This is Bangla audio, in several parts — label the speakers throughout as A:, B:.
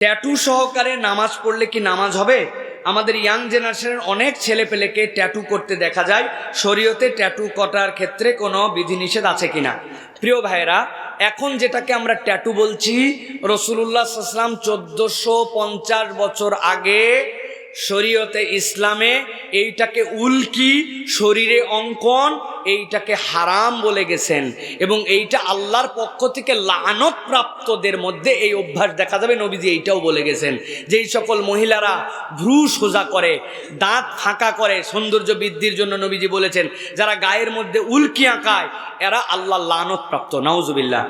A: ট্যাটু সহকারে নামাজ পড়লে কি নামাজ হবে? আমাদের ইয়াং জেনারেশনের অনেক ছেলে পেলেকে ট্যাটু করতে দেখা যায়। শরীয়তে ট্যাটু কটার ক্ষেত্রে কোনো বিধিনিষেধ আছে কিনা? প্রিয় ভাইরা এখন যেটাকে আমরা ট্যাটু বলছি রসুল্লাহ সাল্লাম চোদ্দোশো পঞ্চাশ বছর আগে শরীয়তে ইসলামে এইটাকে উল্কি, শরীরে অঙ্কন এইটাকে হারাম বলে গেছেন এবং এইটা আল্লাহর পক্ষ থেকে লানত প্রাপ্তদের মধ্যে এই অভ্যাস দেখা যাবে, নবীজি এইটাও বলে গেছেন। যেই সকল মহিলারা ভ্রু সোজা করে, দাঁত ফাঁকা করে সৌন্দর্য বৃদ্ধির জন্য নবীজি বলেছেন, যারা গায়ের মধ্যে উল্কি আঁকায়, এরা আল্লাহ লানত প্রাপ্ত নাউজুবিল্লাহ।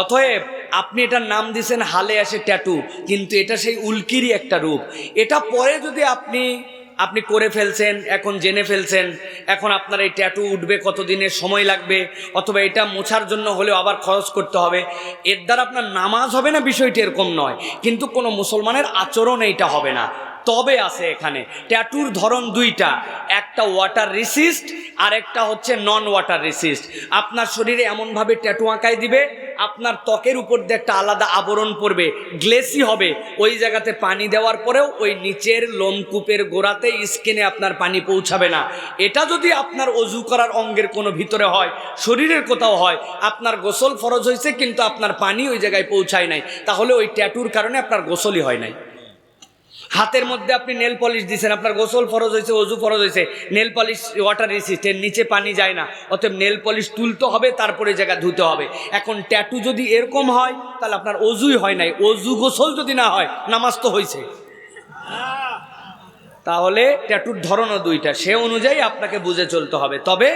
A: অতএব আপনি এটার নাম দিয়েছেন হালে আসে ট্যাটু, কিন্তু এটা সেই উল্কিরই একটা রূপ। এটা পরে যদি আপনি আপনি করে ফেলছেন, এখন জেনে ফেলছেন, এখন আপনার এই ট্যাটু উঠবে কতদিনের সময় লাগবে, অথবা এটা মোছার জন্য হলেও আবার খরচ করতে হবে। এর দ্বারা আপনার নামাজ হবে না বিষয়টি এরকম নয়, কিন্তু কোনো মুসলমানের আচরণ এইটা হবে না। তবে আছে এখানে ট্যাটুর ধরন দুইটা, একটা ওয়াটার রিসিস্ট আর একটা হচ্ছে নন ওয়াটার রিসিস্ট আপনার শরীরে এমনভাবে ট্যাটু আঁকায় দিবে আপনার ত্বকের উপর দিয়ে একটা আলাদা আবরণ পড়বে, গ্লেসি হবে। ওই জায়গাতে পানি দেওয়ার পরেও ওই নিচের লোমকূপের গোড়াতে স্কিনে আপনার পানি পৌঁছাবে না। এটা যদি আপনার অজু করার অঙ্গের কোনো ভিতরে হয়, শরীরের কোথাও হয়, আপনার গোসল ফরজ হয়েছে কিন্তু আপনার পানি ওই জায়গায় পৌঁছায় নাই, তাহলে ওই ট্যাটুর কারণে আপনার গোসলই হয় নাই। হাতের মধ্যে আপনি নেল পলিশ দিয়েছেন আপনার গোসল ফরজ হয়েছে, অজু ফরজ হয়েছে, নেল পলিশ ওয়াটার রেসিস্ট এর নিচে পানি যায় না, অতএব নেল পলিশ তুলতে হবে, তারপরে জায়গা ধুতে হবে। এখন ট্যাটু যদি এরকম হয়, তাহলে আপনার অজুই হয় নাই, অজু গোসল যদি না হয়, নামাজ তো হয়েছে। তাহলে ট্যাটুর ধরনও দুইটা, সে অনুযায়ী আপনাকে বুঝে চলতে হবে। তবে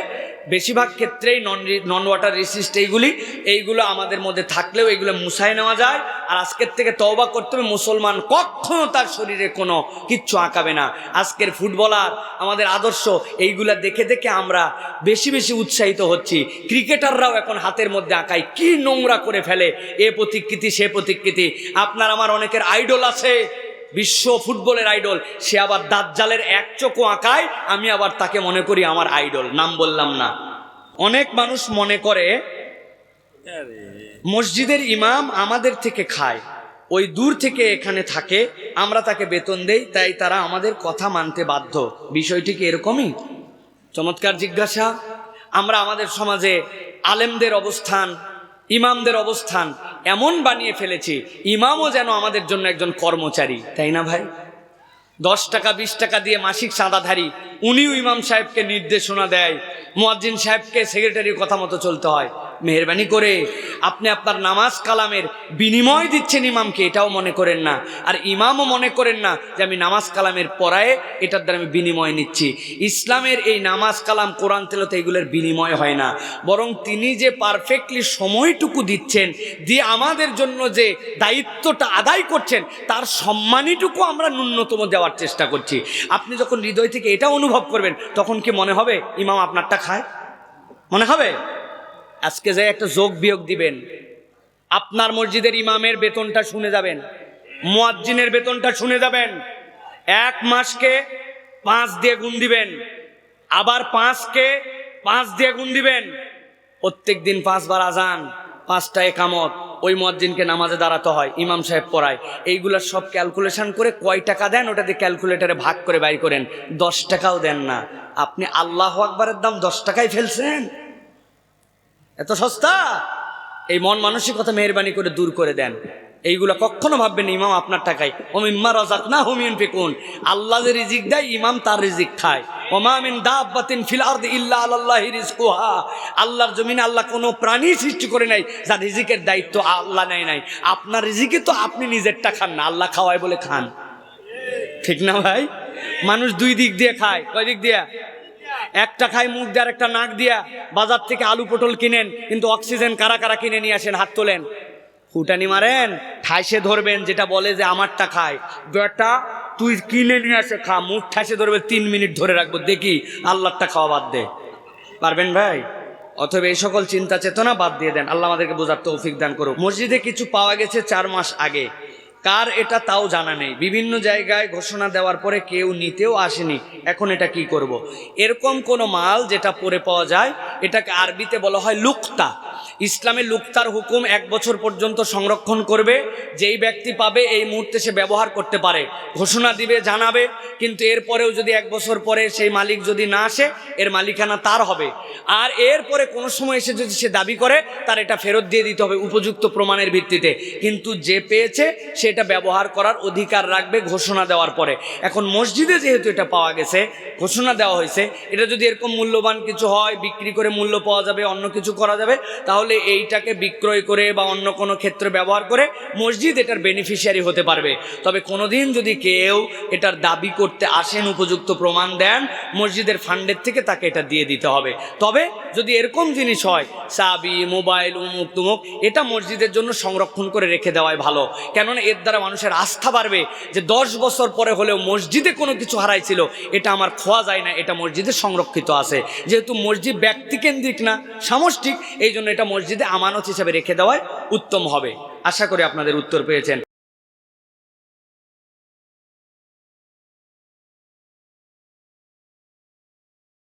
A: বেশিরভাগ ক্ষেত্রেই নন নন ওয়াটার রেসিস্ট এইগুলি, এইগুলো আমাদের মধ্যে থাকলেও এইগুলো মুছাই নেওয়া যায়। আর আজকের থেকে তওবা করতে হবে, মুসলমান কখনো তার শরীরে কোনো কিচ্ছু আঁকাবে না। আজকের ফুটবলার, আমাদের আদর্শ, এইগুলা দেখে দেখে আমরা বেশি বেশি উৎসাহিত হচ্ছি। ক্রিকেটাররাও এখন হাতের মধ্যে আঁকায়, কি নোংরা করে ফেলে। এ প্রতিকৃতি, সে প্রতিকৃতি। আপনার, আমার অনেকের আইডল আছে। বিশ্ব ফুটবলের আইডল। সে আবার দাজ্জালের এক চোখও আঁকায়, আমি আবার তাকে মনে করি আমার আইডল। নাম বললাম না। অনেক মানুষ মনে করে, মসজিদের ইমাম আমাদের থেকে খায়। ওই দূর থেকে এখানে থাকে, আমরা তাকে বেতন দেই, তাই তারা আমাদের কথা মানতে বাধ্য। বিষয়টি কি এরকমই? চমৎকার জিজ্ঞাসা। আমরা আমাদের সমাজে আলেমদের অবস্থান, ইমামদের অবস্থান এমন বানিয়ে ফেলেছি, ইমামও যেন আমাদের জন্য একজন কর্মচারী, তাই না ভাই? দশ টাকা, বিশ টাকা দিয়ে মাসিক চাঁদাধারী উনিও ইমাম সাহেবকে নির্দেশনা দেয়, মোয়াজ্জিন সাহেবকে সেক্রেটারির কথা মতো চলতে হয়। মেহরবানি করে আপনি আপনার নামাজ কালামের বিনিময় দিচ্ছেন ইমামকে, এটাও মনে করেন না। আর ইমামও মনে করেন না যে আমি নামাজ কালামের পড়ায় এটার দ্বারা আমি বিনিময় নিচ্ছি। ইসলামের এই নামাজ কালাম, কোরআন তেলতে এগুলোর বিনিময় হয় না। বরং তিনি যে পারফেক্টলি সময়টুকু দিচ্ছেন, দিয়ে আমাদের জন্য যে দায়িত্বটা আদায় করছেন, তার সম্মানীটুকু আমরা ন্যূনতম দেওয়ার চেষ্টা করছি। আপনি যখন হৃদয় থেকে এটা অনুভব করবেন, তখন কি মনে হবে, ইমাম আপনারটা খায়? মনে হবে? আজকে যে একটা যোগ বিয়োগ দিবেন, আপনার মসজিদের ইমামের বেতনটা শুনে যাবেন, মুয়াজ্জিনের বেতনটা শুনে যাবেন, এক মাসকে পাঁচ দিয়ে গুণ দিবেন, আবার পাঁচকে পাঁচ দিয়ে গুণ দিবেন, প্রত্যেক দিন পাঁচবার আজান, পাঁচটা একামত, ওই মজ্জিনকে নামাজে দাঁড়াতে হয়, ইমাম সাহেব পড়ায়। এইগুলা সব ক্যালকুলেশন করে কয় টাকা দেন, ওটা দিয়ে ক্যালকুলেটারে ভাগ করে বাইর করেন। দশ টাকাও দেন না। আপনি আল্লাহ আকবরের দাম দশ টাকায় ফেলছেন? এত সস্তা? এই মন মানসিকতা মেহরবানি করে দূর করে দেন। এইগুলা কখনো ভাববেন ইমাম আপনার টাকায়। ও ইম্মা রাজাক না হুমিয়ন ফেকুন আল্লাহ যে রিজিক দেয়, ইমাম তার রিজিক খায়। ওমা মিন দাব্বাতিন ফিল আরদি ইল্লা আলাল্লাহি রিজকুহা আল্লাহর জমিনে আল্লাহ কোনো প্রাণী সৃষ্টি করে নাই, যার রিজিকের দায়িত্ব আল্লাহ নেয় নাই। আপনার রিজিকে তো আপনি নিজেরটা খান না, আল্লাহ খাওয়ায় বলে খান। ঠিক না ভাই? মানুষ দুই দিক দিয়ে খায়। কয় দিক দিয়া? একটা খায় মুখ দিয়ে একটা নাক দিয়া বাজার থেকে আলু পটল কিনেন, কিন্তু অক্সিজেন কারা কারা কিনে নিয়ে আসেন, হাত তোলেন। ফুটানি মারেন ঠাইসে ধরবেন, যেটা বলে যে আমারটা খায়। বেটা, তুই কিনে নিয়ে আসে, খা, মুখ ঠাইসে ধরবে, তিন মিনিট ধরে রাখব, দেখি আল্লাহটা খাওয়া বাদ দে। পারবেন ভাই? অথবা এই সকল চিন্তা চেতনা বাদ দিয়ে দেন, আল্লাহ আমাদেরকে বোঝার তৌফিক দান করো মসজিদে কিছু পাওয়া গেছে চার মাস আগে। কার এটা তাও জানা নেই। বিভিন্ন জায়গায় ঘোষণা দেওয়ার পরে কেউ নিতেও আসেনি। এখন এটা কি করব। এরকম কোনো মাল যেটা পরে পাওয়া যায়, এটাকে আরবিতে বলা হয় লুক্তা। ইসলামে লুক্তার হুকুম এক বছর পর্যন্ত সংরক্ষণ করবে। যেই ব্যক্তি পাবে, এই মুহূর্তে সে ব্যবহার করতে পারে। ঘোষণা দিবে, জানাবে, কিন্তু এরপরেও যদি এক বছর পরে সেই মালিক যদি না আসে, এর মালিকানা তার হবে। আর এরপরে কোনো সময় এসে যদি সে দাবি করে, তার এটা ফেরত দিয়ে দিতে হবে উপযুক্ত প্রমাণের ভিত্তিতে। কিন্তু যে পেয়েছে সেটা ব্যবহার করার অধিকার রাখবে ঘোষণা দেওয়ার পরে। এখন মসজিদে যেহেতু এটা পাওয়া গেছে, ঘোষণা দেওয়া হয়েছে, এটা যদি এরকম মূল্যবান কিছু হয়, বিক্রি করে মূল্য পাওয়া যাবে, অন্য কিছু করা যাবে, তাহলে এইটাকে বিক্রয় করে বা অন্য কোনো ক্ষেত্রে ব্যবহার করে মসজিদ এটার বেনিফিশিয়ারি হতে পারবে। তবে কোনোদিন যদি কেউ এটার দাবি করতে আসেন, উপযুক্ত প্রমাণ দেন, মসজিদের ফান্ডের থেকে তাকে এটা দিয়ে দিতে হবে। তবে যদি এরকম জিনিস হয়, চাবি, মোবাইল উমুক তুমুক এটা মসজিদের জন্য সংরক্ষণ করে রেখে দেওয়াই ভালো। কেননা এর দ্বারা মানুষের আস্থা বাড়বে যে দশ বছর পরে হলেও মসজিদে কোনো কিছু হারাইছিল, এটা আমার খোয়া যায় না, এটা মসজিদে সংরক্ষিত আছে। যেহেতু মসজিদ ব্যক্তিকেন্দ্রিক না, সামষ্টিক, এই জন্য এটা মসজিদে আমানত হিসাবে রেখে দেওয়ায় উত্তম হবে। আশা করি আপনাদের উত্তর পেয়েছেন।